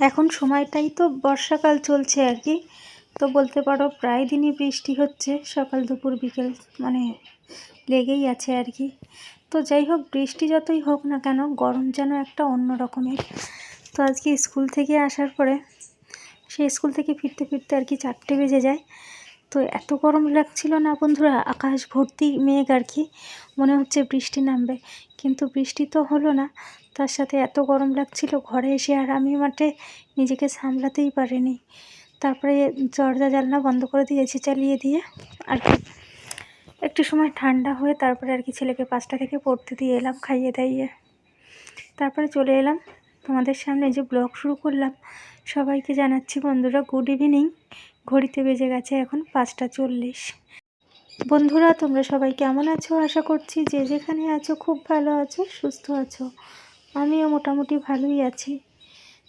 এখন সময়টাই তো বর্ষাকাল চলছে আর কি। তো বলতে পারো প্রায় দিনই বৃষ্টি হচ্ছে সকাল, দুপুর, বিকেল মানে লেগেই আছে আর কি। তো যাই হোক, বৃষ্টি যতই হোক না কেন গরম যেন একটা অন্য রকমের। তো আজকে স্কুল থেকে আসার পরে সেই স্কুল থেকে ফিরতে ফিরতে আর কি চারটে বেজে যায়। তো এত গরম লাগছিল না বন্ধুরা, আকাশ ভর্তি মেঘ আর কি, মনে হচ্ছে বৃষ্টি নামবে। কিন্তু বৃষ্টি তো হলো না তার সাথে এত গরম লাগছিল ঘরে এসে আর আমি মাঠে নিজেকে সামলাতেই পারিনি। তারপরে দরজা জানলা বন্ধ করে দিয়েছি চালিয়ে দিয়ে। আর কি। একটু সময় ঠান্ডা হয়ে তারপরে আর কি ছেলেকে পাঁচটা থেকে পড়তে দিয়ে এলাম খাইয়ে দাইয়ে। তারপরে চলে এলাম তোমাদের সামনে যে ব্লগ শুরু করলাম। সবাইকে জানাচ্ছি বন্ধুরা, গুড ইভিনিং। ঘড়িতে বেজে গেছে এখন পাঁচটা চল্লিশ। বন্ধুরা, তোমরা সবাই কেমন আছো? আশা করছি যে যেখানে আছো খুব ভালো আছো, সুস্থ আছো। আমিও মোটামুটি ভালোই আছি।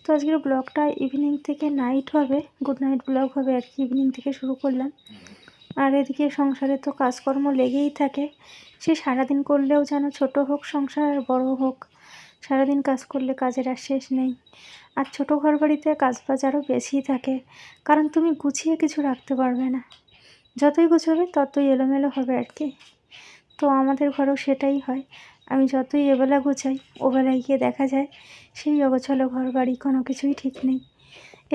তো আজকের ব্লগটা ইভিনিং থেকে নাইট হবে গুড নাইট ব্লগ হবে আর কি ইভিনিং থেকে শুরু করলাম। আর এদিকে সংসারে তো কাজকর্ম লেগেই থাকে, সে সারাদিন করলেও যেন ছোট হোক সংসার আর বড় হোক, সারাদিন কাজ করলে কাজের আর শেষ নেই। আর ছোটো ঘর বাড়িতে কাজ বাজ আরও বেশিই থাকে, কারণ তুমি গুছিয়ে কিছু রাখতে পারবে না। যতই গুছোবে ততই এলোমেলো হবে আর কি। তো আমাদের ঘরেও সেটাই হয়। আমি যতই এবেলা গুছাই, ওবেলায় গিয়ে দেখা যায় সেই অগোছালো ঘর বাড়ি কোনো কিছুই ঠিক নেই।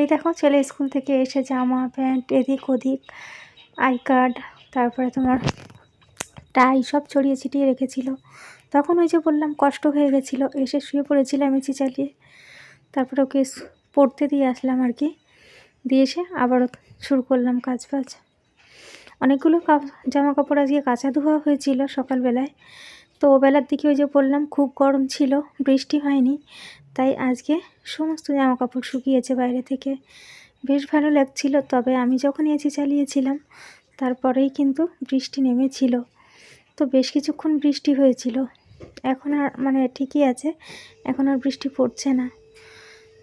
এই দেখো, ছেলে স্কুল থেকে এসে জামা, প্যান্ট, এদিক ওদিক, আই কার্ড, তারপরে তোমার টাই সব ছড়িয়ে ছিটিয়ে রেখেছিল। তখন ওই যে বললাম, কষ্ট হয়ে গেছিল, এসে শুয়ে পড়েছিলাম এসি চালিয়ে। তারপরে ওকে পড়তে দিয়ে আসলাম আর কি। দিয়ে এসে আবারও শুরু করলাম কাজ বাজ অনেকগুলো জামা কাপড় আজকে কাঁচা ধোয়া হয়েছিল সকালবেলায়। তো ওবেলার দিকে ওই যে বললাম, খুব গরম ছিল, বৃষ্টি হয়নি, তাই আজকে সমস্ত জামা কাপড় শুকিয়েছে বাইরে থেকে। বেশ ভালো লাগছিল, তবে আমি যখন এসি চালিয়েছিলাম, তারপরেই কিন্তু বৃষ্টি নেমেছিল। তো বেশ কিছুক্ষণ বৃষ্টি হয়েছিল। এখন আর মানে ঠিকই আছে, এখন আর বৃষ্টি পড়ছে না।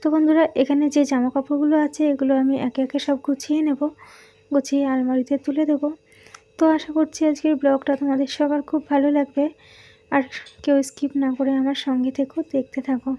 তো বন্ধুরা, এখানে যে জামা কাপড়গুলো আছে, এগুলো আমি একে একে সব গুছিয়ে নেব, গুছিয়ে আলমারিতে তুলে দেব। তো আশা করছি আজকের ব্লগটা তোমাদের সবার খুব ভালো লাগবে। আর কেউ স্কিপ না করে আমার সঙ্গে থেকেও দেখতে থাকো।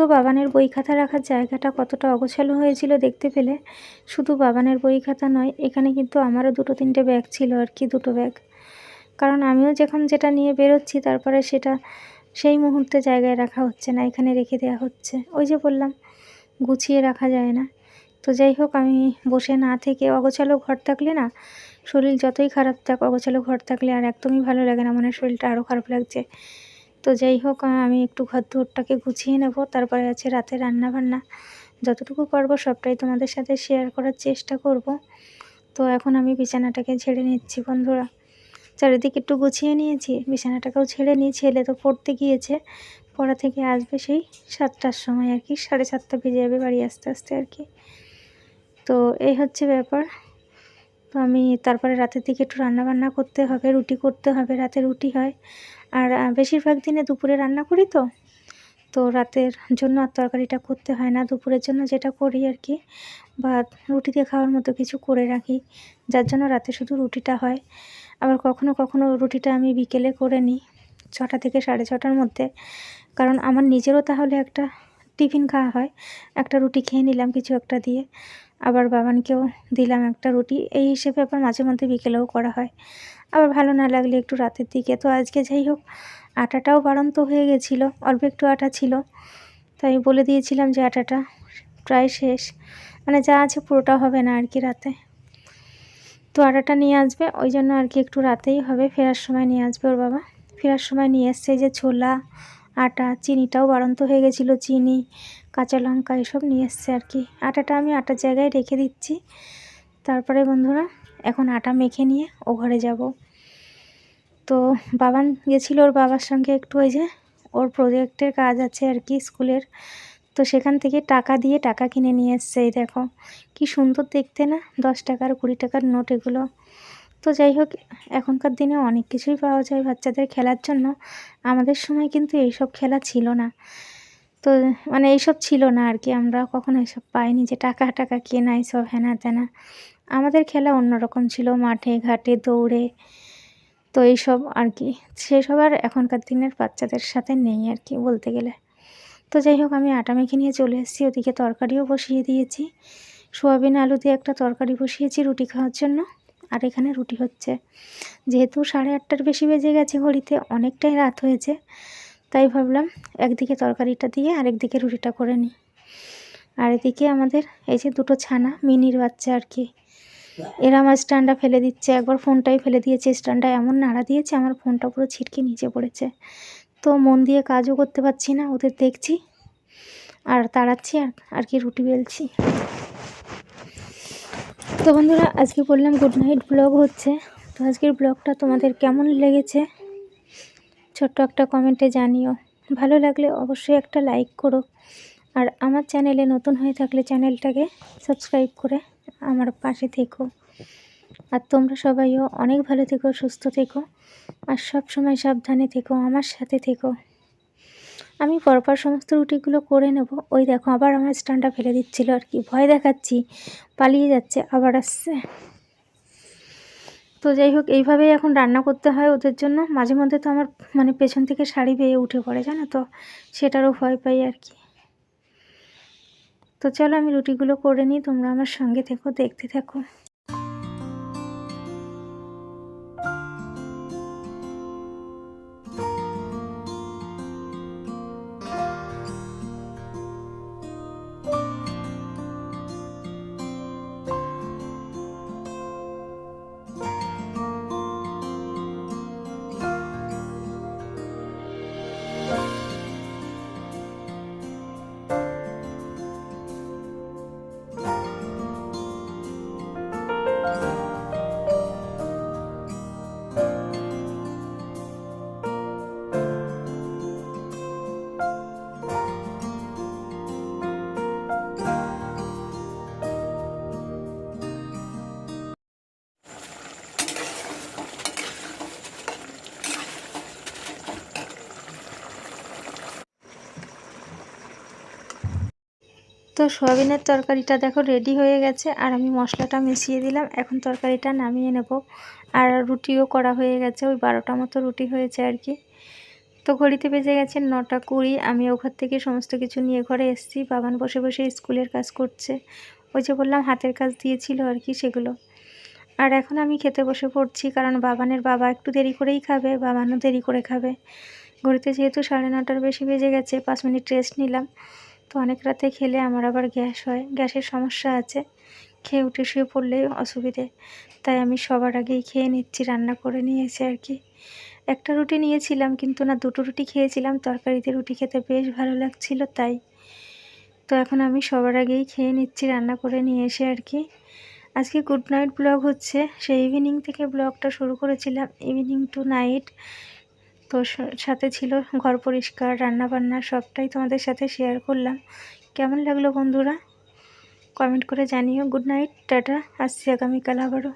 তো বাবানের বই খাতা রাখার জায়গাটা কতটা অগোছালো হয়েছিল দেখতে পেলে, শুধু বাবানের বই খাতা নয়, এখানে কিন্তু আমারও দুটো তিনটে ব্যাগ ছিল আর কি দুটো ব্যাগ। কারণ আমিও যখন যেটা নিয়ে বেরোচ্ছি, তারপরে সেটা সেই মুহূর্তে জায়গায় রাখা হচ্ছে না, এখানে রেখে দেওয়া হচ্ছে। ওই যে বললাম, গুছিয়ে রাখা যায় না। তো যাই হোক, আমি বসে না থেকে অগোছালো ঘর থাকলে না, শরীর যতই খারাপ থাক, অগোছালো ঘর থাকলে আর একদমই ভালো লাগে না। মনে শরীরটা আরও খারাপ লাগছে। তো যাই হোক আমি একটু ঘর দৌড়টাকে গুছিয়ে নেব। তারপরে আছে রাতে রান্না বান্না যতটুকু পারব সবটাই তোমাদের সাথে শেয়ার করার চেষ্টা করব। তো এখন আমি বিছানাটাকে ছেড়ে নিচ্ছি বন্ধুরা। চারিদিকে একটু গুছিয়ে নিয়েছি, বিছানাটাকেও ছেড়ে নিই। ছেলে তো পড়তে গিয়েছে, পড়া থেকে আসবে সেই সাতটার সময় আর কি, সাড়ে সাতটা বেজে যাবে বাড়ি আস্তে আস্তে আর কি। তো এই হচ্ছে ব্যাপার। তো আমি তারপরে রাতের দিকে একটু রান্নাবান্না করতে হবে, রুটি করতে হবে, রাতে রুটি হয়। আর বেশিরভাগ দিনে দুপুরে রান্না করি তো। তো রাতের জন্য আর তরকারিটা করতে হয় না, দুপুরের জন্য যেটা করি আর কি। বা রুটি দিয়ে খাওয়ার মতো কিছু করে রাখি, যার জন্য রাতে শুধু রুটিটা হয়। আবার কখনো কখনো রুটিটা আমি বিকেলে করে নিই, ছটা থেকে সাড়ে ছটার মধ্যে। কারণ আমার নিজেরও তাহলে একটা টিফিন খাওয়া হয়, একটা রুটি খেয়ে নিলাম কিছু একটা দিয়ে। আবার বাবানকেও দিলাম একটা রুটি। এই হিসেবে আবার মাঝে মধ্যে বিকেলেও করা হয়। আবার ভালো না লাগলে একটু রাতের দিকে। তো আজকে যাই হোক, আটাটাও বাড়ন্ত হয়ে গেছিল। অল্প একটু আটা ছিল। তাই বলে দিয়েছিলাম যে আটাটা প্রায় শেষ। মানে যা আছে পুরোটা হবে না আর কি রাতে। তো আটাটা নিয়ে আসবে। ওই জন্য আর কি একটু রাতেই হবে। ফেরার সময় নিয়ে আসবে ওর বাবা। ফেরার সময় নিয়ে এসছে যে ছোলা আটা, চিনিটাও বাড়ন্ত হয়ে গেছিল, চিনি, কাঁচা লঙ্কা এসব নিয়ে এসছে আর কি। আটাটা আমি আটার জায়গায় রেখে দিচ্ছি। তারপরে বন্ধুরা, এখন আটা মেখে নিয়ে ও ঘরে যাব। তো বাবান গেছিল ওর বাবার সঙ্গে একটু, ওই যে ওর প্রজেক্টের কাজ আছে আর কি স্কুলের। তো সেখান থেকে টাকা দিয়ে টাকা কিনে নিয়ে এসছে, এই দেখো। কি সুন্দর দেখতে না? দশ টাকার, কুড়ি টাকার নোট এগুলো। তো যাই হোক, এখনকার দিনে অনেক কিছুই পাওয়া যায় বাচ্চাদের খেলার জন্য। আমাদের সময় কিন্তু এইসব খেলা ছিল না। তো মানে এইসব ছিল না আর কি, আমরা কখনো এসব পাইনি যে টাকা টাকা কেনা এইসব হেনা তেনা। আমাদের খেলা অন্যরকম ছিল, মাঠে, ঘাটে, দৌড়ে, তো এইসব আর কি। সেসব আর এখনকার দিনের বাচ্চাদের সাথে নেই আর কি বলতে গেলে। তো যাই হোক, আমি আটা মেখে নিয়ে চলে এসেছি, ওদিকে তরকারিও বসিয়ে দিয়েছি। সোয়াবিন, আলু দিয়ে একটা তরকারি বসিয়েছি রুটি খাওয়ার জন্য। আর এখানে রুটি হচ্ছে। যেহেতু সাড়ে আটটার বেশি বেজে গেছে ঘড়িতে, অনেকটাই রাত হয়েছে, তাই ভাবলাম একদিকে তরকারিটা দিয়ে আরেকদিকে রুটিটা করে নিই। আর এদিকে আমাদের এই যে দুটো ছানা, মিনির বাচ্চা আর কি, এরা আমার স্ট্যান্ডটা ফেলে দিচ্ছে। একবার ফোনটাই ফেলে দিয়েছে, স্ট্যান্ডটা এমন নাড়া দিয়েছে, আমার ফোনটা পুরো ছিটকে নিচে পড়েছে। তো মন দিয়ে কাজও করতে পারছি না, ওদের দেখছি, আর তাড়াচ্ছি আর আর কি রুটি বেলছি। তো বন্ধুরা, আজকে বললাম গুড নাইট ব্লগ হচ্ছে। তো আজকের ব্লগটা তোমাদের কেমন লেগেছে? ছোট্ট একটা কমেন্টে জানিও। ভালো লাগলে অবশ্যই একটা লাইক করো। আর আমার চ্যানেলে নতুন হয়ে থাকলে চ্যানেলটাকে সাবস্ক্রাইব করে আমার পাশে থেকো। আর তোমরা সবাইও অনেক ভালো থেকো, সুস্থ থেকো। আর সব সময় সাবধানে থেকো, আমার সাথে থেকো। আমি পরপর সমস্ত রুটিগুলো করে নেব। ওই দেখো, আবার আমার স্ট্যান্ডটা ফেলে দিচ্ছিল আর কি। ভয় দেখাচ্ছি, পালিয়ে যাচ্ছে, আবার আসছে। তো যাই হোক, এইভাবেই এখন রান্না করতে হয় ওদের জন্য। মাঝে মধ্যে তো আমার মানে পেছন থেকে শাড়ি বেয়ে উঠে পড়ে, জানো তো? সেটারও ভয় পাই আর কি। তো চলো আমি রুটিগুলো করে নিই, তোমরা আমার সঙ্গে থেকো, দেখতে থাকো। তো সোয়াবিনের তরকারিটা দেখো রেডি হয়ে গেছে, আর আমি মশলাটা মিশিয়ে দিলাম। এখন তরকারিটা নামিয়ে নেব। আর রুটিও করা হয়ে গেছে, ওই বারোটা মতো রুটি হয়েছে আর কি। তো ঘড়িতে বেজে গেছে নটা কুড়ি, আমি ওখান থেকে সমস্ত কিছু নিয়ে ঘরে এসেছি। বাবান বসে বসে স্কুলের কাজ করছে। ওই যে বললাম, হাতের কাজ দিয়েছিল আর কি সেগুলো। আর এখন আমি খেতে বসে পড়ছি, কারণ বাবানের বাবা একটু দেরি করেই খাবে, বাবানও দেরি করে খাবে। ঘড়িতে যেহেতু সাড়ে নটার বেশি বেজে গেছে, পাঁচ মিনিট রেস্ট নিলাম। তো অনেক রাতে খেলে আমার আবার গ্যাস হয়, গ্যাসের সমস্যা আছে। খেয়ে উঠে শুয়ে পড়লেই অসুবিধে। তাই আমি সবার আগেই খেয়ে নিচ্ছি, রান্না করে নিয়েছি আর কি। একটা রুটি নিয়েছিলাম কিন্তু না, দুটো রুটি খেয়েছিলাম। তরকারিতে রুটি খেতে বেশ ভালো লাগছিল তাই। তো এখন আমি সবার আগেই খেয়ে নিচ্ছি, রান্না করে নিয়ে এসে আর কি। আজকে গুড নাইট ব্লগ হচ্ছে। সেই ইভিনিং থেকে ব্লগটা শুরু করেছিলাম। ইভিনিং টু নাইট তো সাথে ছিল ঘর পরিষ্কার, রান্নাবান্না সবটাই তোমাদের সাথে শেয়ার করলাম। কেমন লাগল বন্ধুরা? কমেন্ট করে জানিও। Good night tata. আসছি আগামীকাল আবারও।